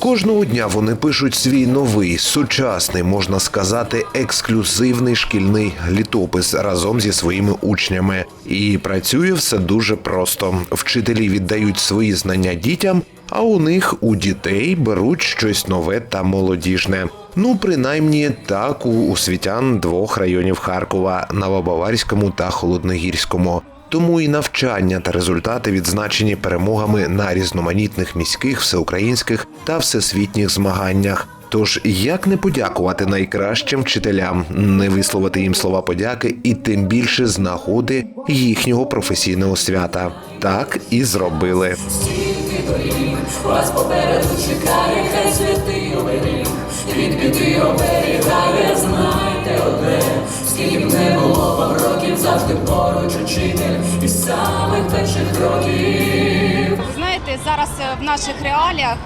Кожного дня вони пишуть свій новий, сучасний, можна сказати, ексклюзивний шкільний літопис разом зі своїми учнями. І працює все дуже просто. Вчителі віддають свої знання дітям, а у них у дітей беруть щось нове та молодіжне. Ну, принаймні, так у освітян двох районів Харкова Новобаварському та Холодногірському. Тому і навчання та результати відзначені перемогами на різноманітних міських, всеукраїнських та всесвітніх змаганнях. Тож як не подякувати найкращим вчителям, не висловити їм слова подяки і тим більше з їхнього професійного свята. Так і зробили. Знайте одне, скільки не було вам років, завжди поруч учитель самих перших кроків. Знаєте, зараз е, в наших реаліях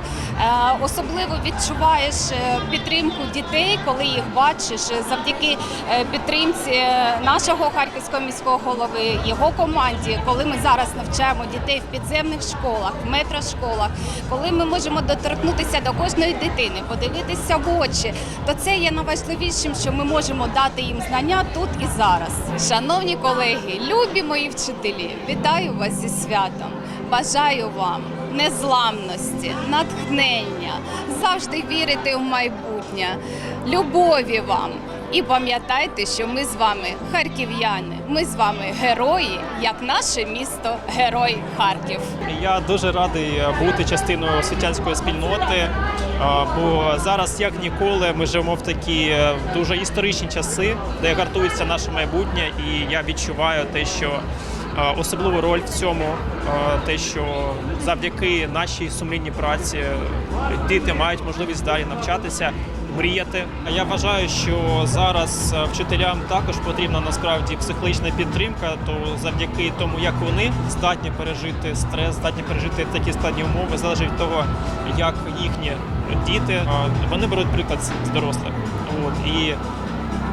особливо відчуваєш е, підтримку дітей, коли їх бачиш е, завдяки е, підтримці е, нашого харківського міського голови, його команді, коли ми зараз навчаємо дітей в підземних школах, в метрошколах, коли ми можемо доторкнутися до кожної дитини, подивитися в очі, то це є найважливішим, що ми можемо дати їм знання тут і зараз. Шановні колеги, любі мої вчителі, вітаю вас зі святом. Бажаю вам незламності, натхнення, завжди вірити в майбутнє, любові вам. І пам'ятайте, що ми з вами харків'яни. Ми з вами герої, як наше місто, герой Харків. Я дуже радий е, бути частиною освітянської спільноти, е, бо зараз, як ніколи, ми живемо в такі е, дуже історичні часи, де гартується наше майбутнє, і я відчуваю те, що особливу роль в цьому, е, те, що завдяки нашій сумлінній праці е, діти мають можливість далі навчатися. Мріяти. Я вважаю, що зараз е, вчителям також потрібна насправді психологічна підтримка, то завдяки тому, як вони здатні пережити стрес, здатні пережити такі складні умови, залежить від того, як їхні діти е, вони беруть приклад з дорослих. От і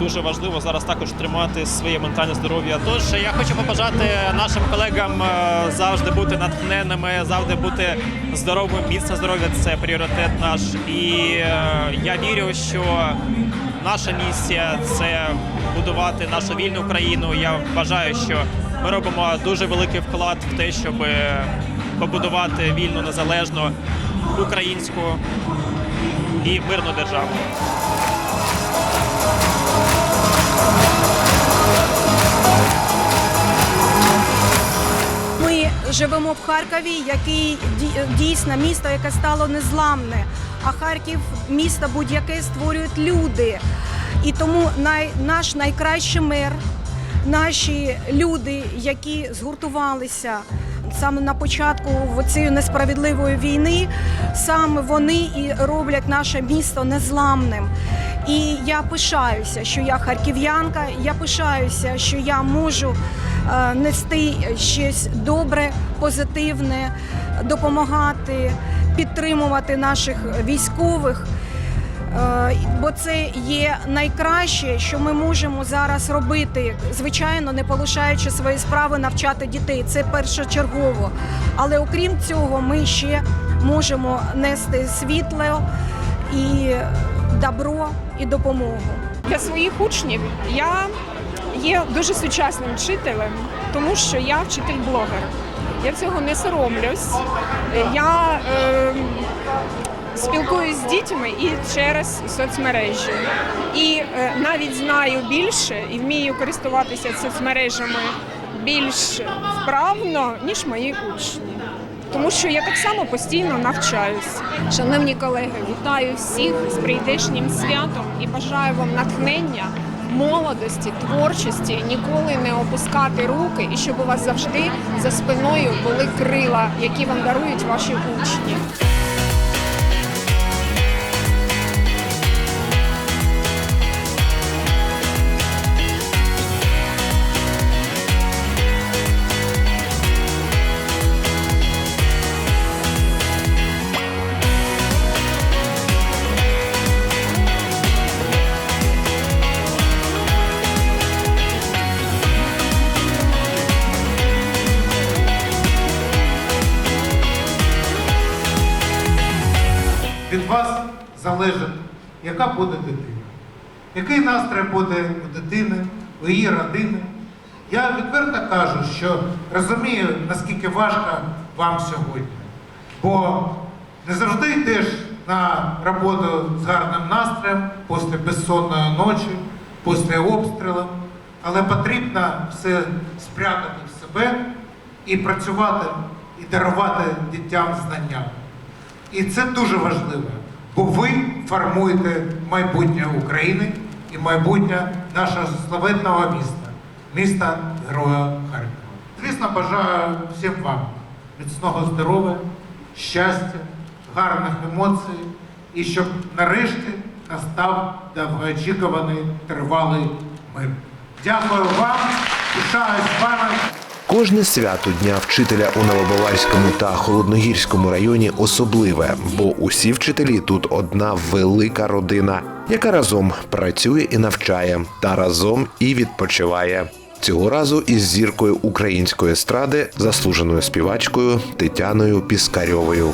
дуже важливо зараз також тримати своє ментальне здоров'я. Тож я хочу побажати нашим колегам е, завжди бути натхненними, завжди бути здоровим, міцне здоров'я це пріоритет наш. І е, я вірю, що наша місія це будувати нашу вільну країну. Я вважаю, що ми робимо дуже великий вклад в те, щоб побудувати вільну, незалежну українську і мирну державу. Живемо в Харкові, який ді- дійсно місто, яке стало незламне. А Харків місто будь-яке створюють люди. І тому най, наш найкращий мер, наші люди, які згуртувалися саме на початку цієї несправедливої війни, саме вони і роблять наше місто незламним. І я пишаюся, що я харків'янка. Я пишаюся, що я можу нести щось добре, позитивне, допомагати, підтримувати наших військових. Е, Бо це є найкраще, що ми можемо зараз робити, звичайно, не полишаючи свої справи, навчати дітей. Це першочергово. Але окрім цього, ми ще можемо нести світло і добро і допомогу. Для своїх учнів я є дуже сучасним вчителем, тому що я вчитель-блогер. Я цього не соромлюсь. Я е, спілкуюсь з дітьми і через соцмережі. І е, навіть знаю більше і вмію користуватися соцмережами більш вправно, ніж мої учні. Тому що я так само постійно навчаюсь. Шановні колеги, вітаю всіх з прийдешнім святом і бажаю вам натхнення, молодості, творчості, ніколи не опускати руки і щоб у вас завжди за спиною були крила, які вам дарують ваші учні. Яка буде дитина. Який настрій буде у дитини, у її родини. Я відверто кажу, що розумію, наскільки важко вам сьогодні. Бо не завжди йдеш на роботу з гарним настроєм після безсонної ночі, після обстрілу, але потрібно все спрятати в себе і працювати, і дарувати дітям знання. І це дуже важливо, бо ви формуєте майбутнє України і майбутнє нашого славетного міста, міста Героя Харкова. Звісно, бажаю всім вам міцного здоров'я, щастя, гарних емоцій і щоб нарешті настав довгоочікуваний тривалий мир. Дякую вам, пишаюсь вами. Кожне свято Дня вчителя у Новобаварському та Холодногірському районі особливе, бо усі вчителі тут одна велика родина, яка разом працює і навчає, та разом і відпочиває. Цього разу із зіркою української естради, заслуженою співачкою Тетяною Піскарьовою.